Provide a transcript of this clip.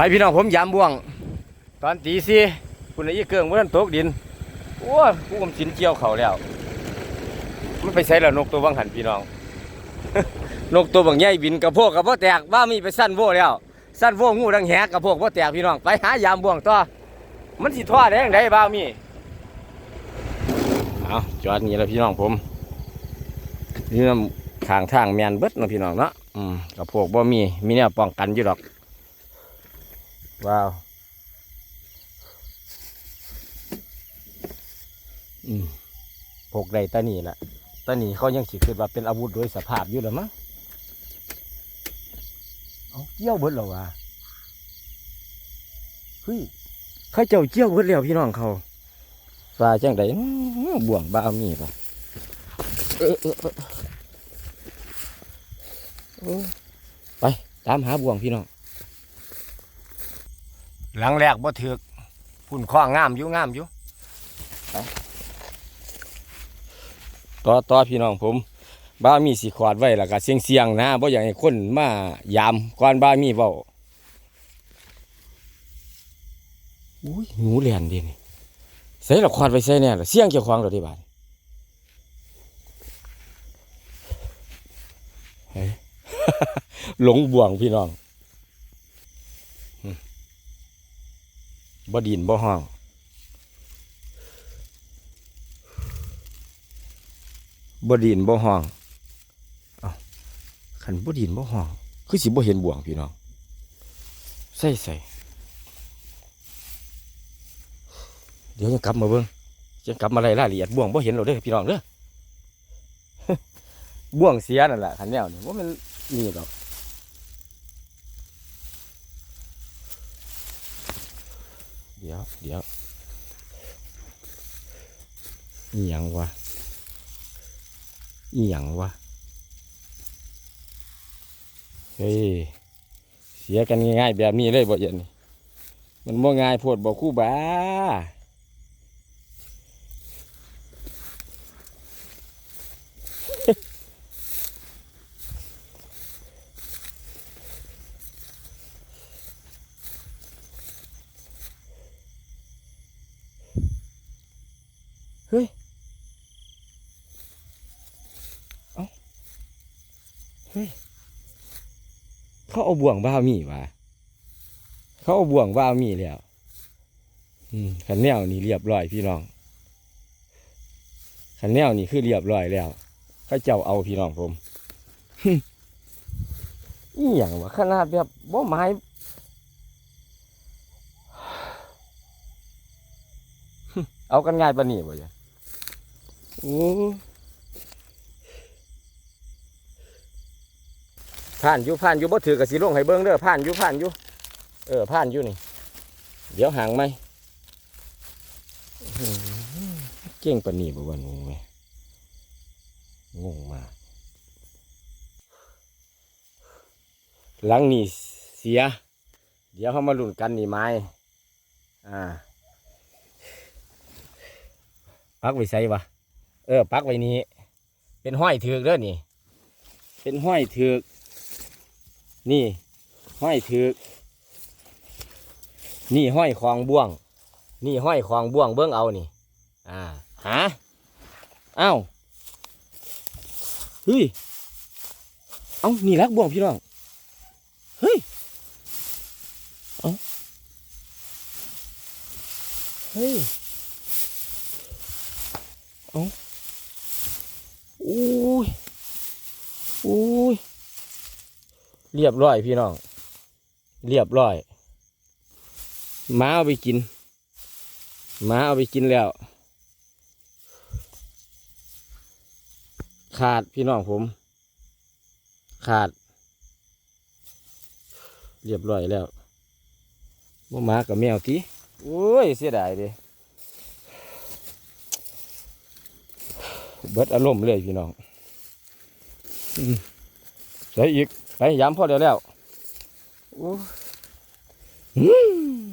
ไปพี่น้องผมยามบ่วง ตอนตีสี่คุณไอ้เกิงว่าท่านตกดินโอ้ยผู้กำสินเกี่ยวเขาแล้ว มันไปใส่แล้วนกตัวบางหันพี่น้อง นกตัวบางใหญ่บินกระโพกกระโพกแตกว่ามีไปสั้นโวแล้ว สั้นโวงูดังแหกกระโพกว่าแตกพี่น้องไปหายามบ่วงต่อมันสิทอดได้ยังไงบ้ามีเอาจอดนี่แล้วพี่น้องผมนี่มันข้างทางแมนเบิดนะพี่น้องเนาะอืมกระโพกบ่มีมีเนี่ยป้องกันอยู่ดอก ว้าว อืมพกได้ตานี่แหละตานีเขายังสิคิดว่าเป็นอาวุธโดยสภาพอยู่หรือมั้งเอาเจี้ยวเบิดแล้วะเฮ้ยเขาเจ้าเจี้ยวเบิดแล้วพี่น้องเขาปลาจังไดบ่วงบ้ามีปะเออเออเออเออไปตามหาบ่วงพี่น้อง หลังแรกบ่ถือกพุ่นข้องามอยู่งามอยู่ต่อต่อพี่น้องผม บ้ามีสีขวดไว้แล้วก็เสียงเสียงนะบ่อยากให้คนมายามก่อนบ้ามีเว้าอุ้ยหนูเลียนดินี่ใส่ละควาดไว้ใส่แน่ละเสียงเจ้าของเราที่บ้านเฮ้หลงบ่วงพี่น้อง บ่ดินบ่ห้องบ่ดินบ่ห้องเอ้าขันบ่ดินบ่ห้อง คือสิบ่เห็นบ่วงพี่น้อง ใส่ใส่เดี๋ยวจะกลับมาเบิ่งจะกลับมาไล่รายละเอียดบ่วงบ่เห็นเราเด้อพี่น้องเด้อบ่วงเสียนั่นแหละขันแนวนี่ว่ามันนี่ดอก เดี๋ยวเดี๋ยวอีหยังวะอีหยังวะเฮ้ยเสียกันง่ายๆแบบนี้เลยบ่เย็นนี่มันบ่ง่ายโพดบ่คู่บ้า เขาเอาบ่วงบ้ามีวะเขาเอาบ่วงบ้ามีแล้วอืมขันแนวนี่เรียบร้อยพี่น้องขันแนวนี่คือเรียบร้อยแล้วเขาเจ้าเอาพี่น้องผมอีหยังวะขนาดแบบบ่ไม้เอากันง่ายปานนี้บ่จ้ะโอ้ ผ่านอยู่ผ่านอยู่บ่ถือกับสีลงให้เบิ้งเด้อผ่านอยู่ผ่านอยู่เออผ่านอยู่นี่ เดี๋ยวห่างไหมเก่งปนีบ่ว่าหนูไหมงงมาหลังนี่เสีย เดี๋ยวเขามาลุ้นกันนี่ไม้อ่าปักไว้ใส่วะเออปักไว้นี้เป็นห้อยถือกเด้อนี่ เป็นห้อยถือก นี่ห้อยถือนี่ห้อยคลองบ่วง นี่ห้อยคลองบ่วงเบิ้งเอานี่ อ่าหาเอ้าเฮ้ยเอานี่รักบ่วงพี่น้องเฮ้ยเอ้าเฮ้ยเอ้าโอ้ยโอ้ย เรียบร้อยพี่น้อง เรียบร้อยม้าเอาไปกินม้าเอาไปกินแล้ว ขาดพี่น้องผม ขาด เรียบร้อยแล้วว่าหมากับแมวตีโอ้ยเสียดายดิเบิดอารมณ์เลยพี่น้องอืมใส่อีก ไปยามพ่อเดี๋ยวแล้วโอ้ยอืม